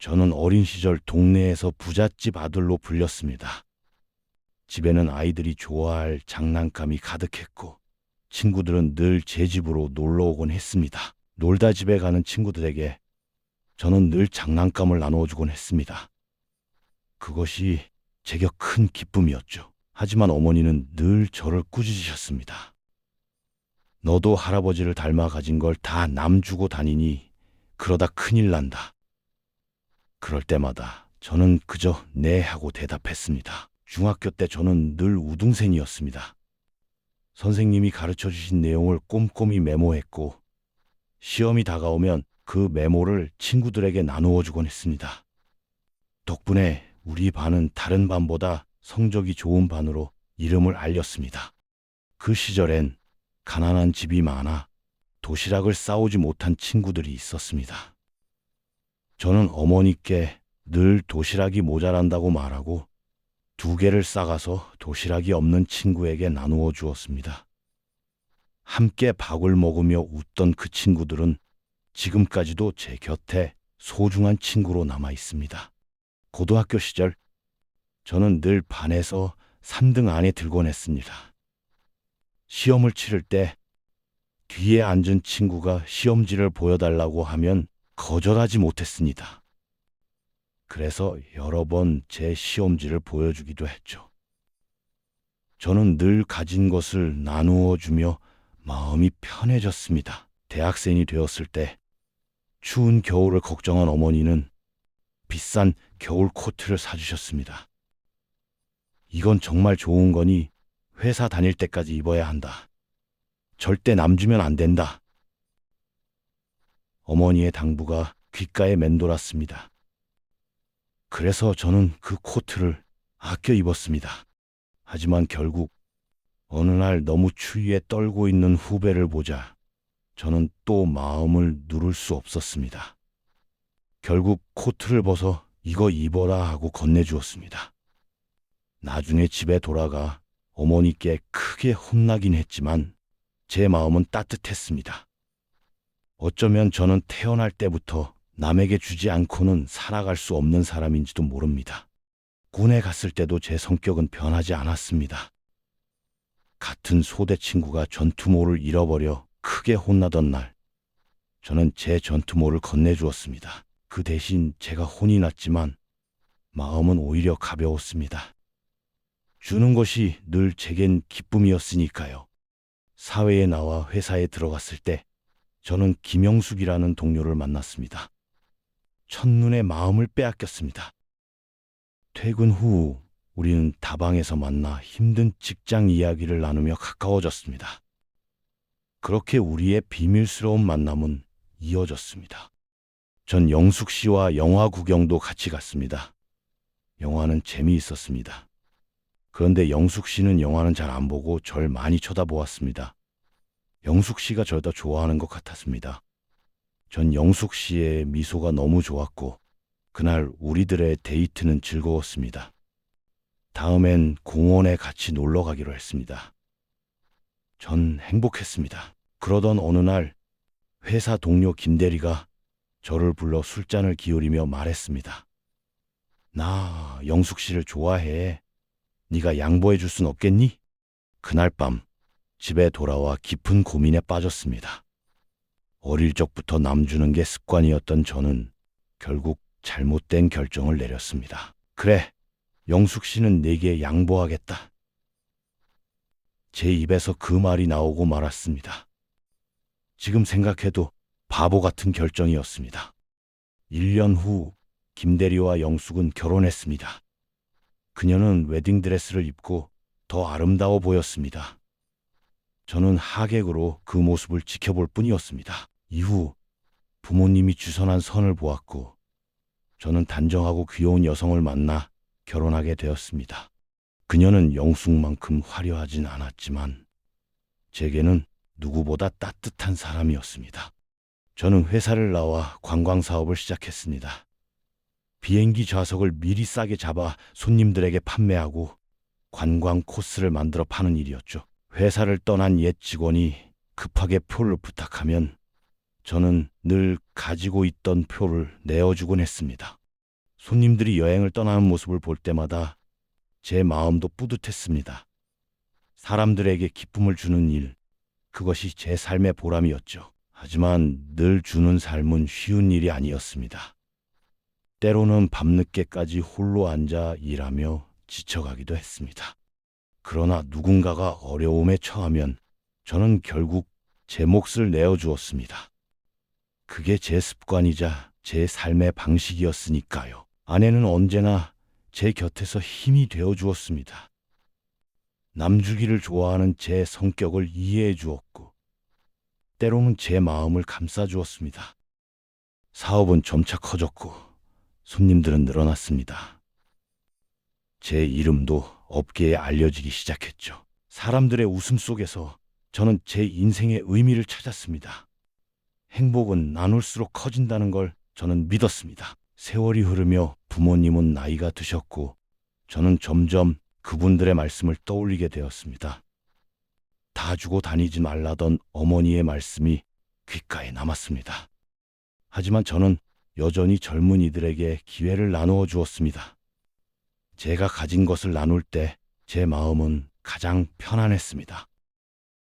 저는 어린 시절 동네에서 부잣집 아들로 불렸습니다. 집에는 아이들이 좋아할 장난감이 가득했고 친구들은 늘 제 집으로 놀러 오곤 했습니다. 놀다 집에 가는 친구들에게 저는 늘 장난감을 나누어 주곤 했습니다. 그것이 제게 큰 기쁨이었죠. 하지만 어머니는 늘 저를 꾸짖으셨습니다. 너도 할아버지를 닮아 가진 걸 다 남 주고 다니니 그러다 큰일 난다. 그럴 때마다 저는 그저 네 하고 대답했습니다. 중학교 때 저는 늘 우등생이었습니다. 선생님이 가르쳐 주신 내용을 꼼꼼히 메모했고 시험이 다가오면 그 메모를 친구들에게 나누어 주곤 했습니다. 덕분에 우리 반은 다른 반보다 성적이 좋은 반으로 이름을 알렸습니다. 그 시절엔 가난한 집이 많아 도시락을 싸오지 못한 친구들이 있었습니다. 저는 어머니께 늘 도시락이 모자란다고 말하고 두 개를 싸가서 도시락이 없는 친구에게 나누어 주었습니다. 함께 밥을 먹으며 웃던 그 친구들은 지금까지도 제 곁에 소중한 친구로 남아 있습니다. 고등학교 시절 저는 늘 반에서 3등 안에 들곤 했습니다. 시험을 치를 때 뒤에 앉은 친구가 시험지를 보여달라고 하면 거절하지 못했습니다. 그래서 여러 번 제 시험지를 보여주기도 했죠. 저는 늘 가진 것을 나누어 주며 마음이 편해졌습니다. 대학생이 되었을 때 추운 겨울을 걱정한 어머니는 비싼 겨울 코트를 사주셨습니다. 이건 정말 좋은 거니 회사 다닐 때까지 입어야 한다. 절대 남 주면 안 된다. 어머니의 당부가 귓가에 맴돌았습니다. 그래서 저는 그 코트를 아껴 입었습니다. 하지만 결국 어느 날 너무 추위에 떨고 있는 후배를 보자 저는 또 마음을 누를 수 없었습니다. 결국 코트를 벗어 이거 입어라 하고 건네주었습니다. 나중에 집에 돌아가 어머니께 크게 혼나긴 했지만 제 마음은 따뜻했습니다. 어쩌면 저는 태어날 때부터 남에게 주지 않고는 살아갈 수 없는 사람인지도 모릅니다. 군에 갔을 때도 제 성격은 변하지 않았습니다. 같은 소대 친구가 전투모를 잃어버려 크게 혼나던 날, 저는 제 전투모를 건네주었습니다. 그 대신 제가 혼이 났지만 마음은 오히려 가벼웠습니다. 주는 것이 늘 제겐 기쁨이었으니까요. 사회에 나와 회사에 들어갔을 때 저는 김영숙이라는 동료를 만났습니다. 첫눈에 마음을 빼앗겼습니다. 퇴근 후 우리는 다방에서 만나 힘든 직장 이야기를 나누며 가까워졌습니다. 그렇게 우리의 비밀스러운 만남은 이어졌습니다. 전 영숙 씨와 영화 구경도 같이 갔습니다. 영화는 재미있었습니다. 그런데 영숙 씨는 영화는 잘 안 보고 절 많이 쳐다보았습니다. 영숙 씨가 절더 좋아하는 것 같았습니다. 전 영숙 씨의 미소가 너무 좋았고, 그날 우리들의 데이트는 즐거웠습니다. 다음엔 공원에 같이 놀러 가기로 했습니다. 전 행복했습니다. 그러던 어느 날 회사 동료 김대리가 저를 불러 술잔을 기울이며 말했습니다. 나 영숙 씨를 좋아해. 네가 양보해 줄 순 없겠니? 그날 밤 집에 돌아와 깊은 고민에 빠졌습니다. 어릴 적부터 남 주는 게 습관이었던 저는 결국 잘못된 결정을 내렸습니다. 그래, 영숙 씨는 내게 양보하겠다. 제 입에서 그 말이 나오고 말았습니다. 지금 생각해도 바보 같은 결정이었습니다. 1년 후 김대리와 영숙은 결혼했습니다. 그녀는 웨딩드레스를 입고 더 아름다워 보였습니다. 저는 하객으로 그 모습을 지켜볼 뿐이었습니다. 이후 부모님이 주선한 선을 보았고 저는 단정하고 귀여운 여성을 만나 결혼하게 되었습니다. 그녀는 영숙만큼 화려하진 않았지만 제게는 누구보다 따뜻한 사람이었습니다. 저는 회사를 나와 관광 사업을 시작했습니다. 비행기 좌석을 미리 싸게 잡아 손님들에게 판매하고 관광 코스를 만들어 파는 일이었죠. 회사를 떠난 옛 직원이 급하게 표를 부탁하면 저는 늘 가지고 있던 표를 내어주곤 했습니다. 손님들이 여행을 떠나는 모습을 볼 때마다 제 마음도 뿌듯했습니다. 사람들에게 기쁨을 주는 일, 그것이 제 삶의 보람이었죠. 하지만 늘 주는 삶은 쉬운 일이 아니었습니다. 때로는 밤늦게까지 홀로 앉아 일하며 지쳐가기도 했습니다. 그러나 누군가가 어려움에 처하면 저는 결국 제 몫을 내어주었습니다. 그게 제 습관이자 제 삶의 방식이었으니까요. 아내는 언제나 제 곁에서 힘이 되어 주었습니다. 남주기를 좋아하는 제 성격을 이해해 주었고, 때로는 제 마음을 감싸 주었습니다. 사업은 점차 커졌고, 손님들은 늘어났습니다. 제 이름도 업계에 알려지기 시작했죠. 사람들의 웃음 속에서 저는 제 인생의 의미를 찾았습니다. 행복은 나눌수록 커진다는 걸 저는 믿었습니다. 세월이 흐르며 부모님은 나이가 드셨고 저는 점점 그분들의 말씀을 떠올리게 되었습니다. 다 주고 다니지 말라던 어머니의 말씀이 귓가에 남았습니다. 하지만 저는 여전히 젊은이들에게 기회를 나누어 주었습니다. 제가 가진 것을 나눌 때 제 마음은 가장 편안했습니다.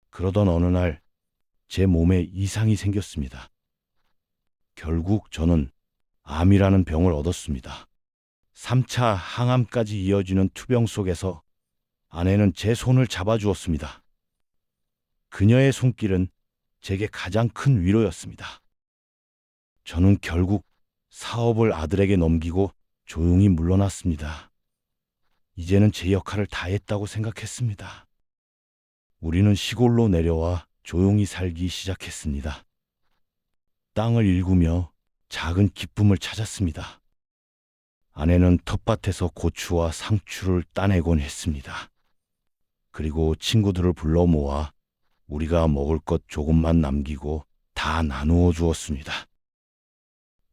그러던 어느 날 제 몸에 이상이 생겼습니다. 결국 저는 암이라는 병을 얻었습니다. 3차 항암까지 이어지는 투병 속에서 아내는 제 손을 잡아주었습니다. 그녀의 손길은 제게 가장 큰 위로였습니다. 저는 결국 사업을 아들에게 넘기고 조용히 물러났습니다. 이제는 제 역할을 다 했다고 생각했습니다. 우리는 시골로 내려와 조용히 살기 시작했습니다. 땅을 일구며 작은 기쁨을 찾았습니다. 아내는 텃밭에서 고추와 상추를 따내곤 했습니다. 그리고 친구들을 불러 모아 우리가 먹을 것 조금만 남기고 다 나누어 주었습니다.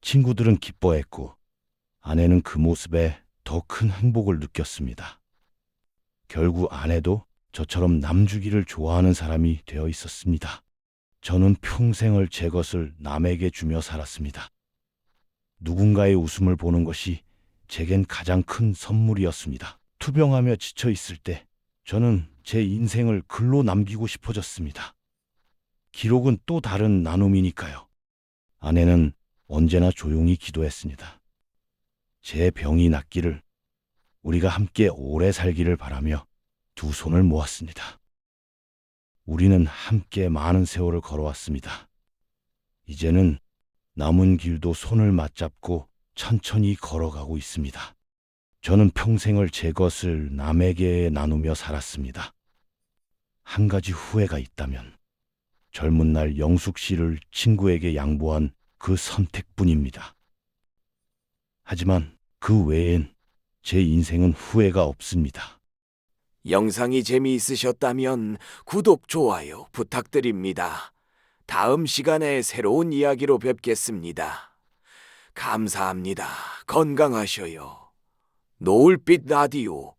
친구들은 기뻐했고 아내는 그 모습에 더 큰 행복을 느꼈습니다. 결국 아내도 저처럼 남주기를 좋아하는 사람이 되어 있었습니다. 저는 평생을 제 것을 남에게 주며 살았습니다. 누군가의 웃음을 보는 것이 제겐 가장 큰 선물이었습니다. 투병하며 지쳐 있을 때 저는 제 인생을 글로 남기고 싶어졌습니다. 기록은 또 다른 나눔이니까요. 아내는 언제나 조용히 기도했습니다. 제 병이 낫기를 우리가 함께 오래 살기를 바라며 두 손을 모았습니다. 우리는 함께 많은 세월을 걸어왔습니다. 이제는 남은 길도 손을 맞잡고 천천히 걸어가고 있습니다. 저는 평생을 제 것을 남에게 나누며 살았습니다. 한 가지 후회가 있다면 젊은 날 영숙 씨를 친구에게 양보한 그 선택뿐입니다. 하지만 그 외엔 제 인생은 후회가 없습니다. 영상이 재미있으셨다면 구독, 좋아요 부탁드립니다. 다음 시간에 새로운 이야기로 뵙겠습니다. 감사합니다. 건강하셔요. 노을빛 라디오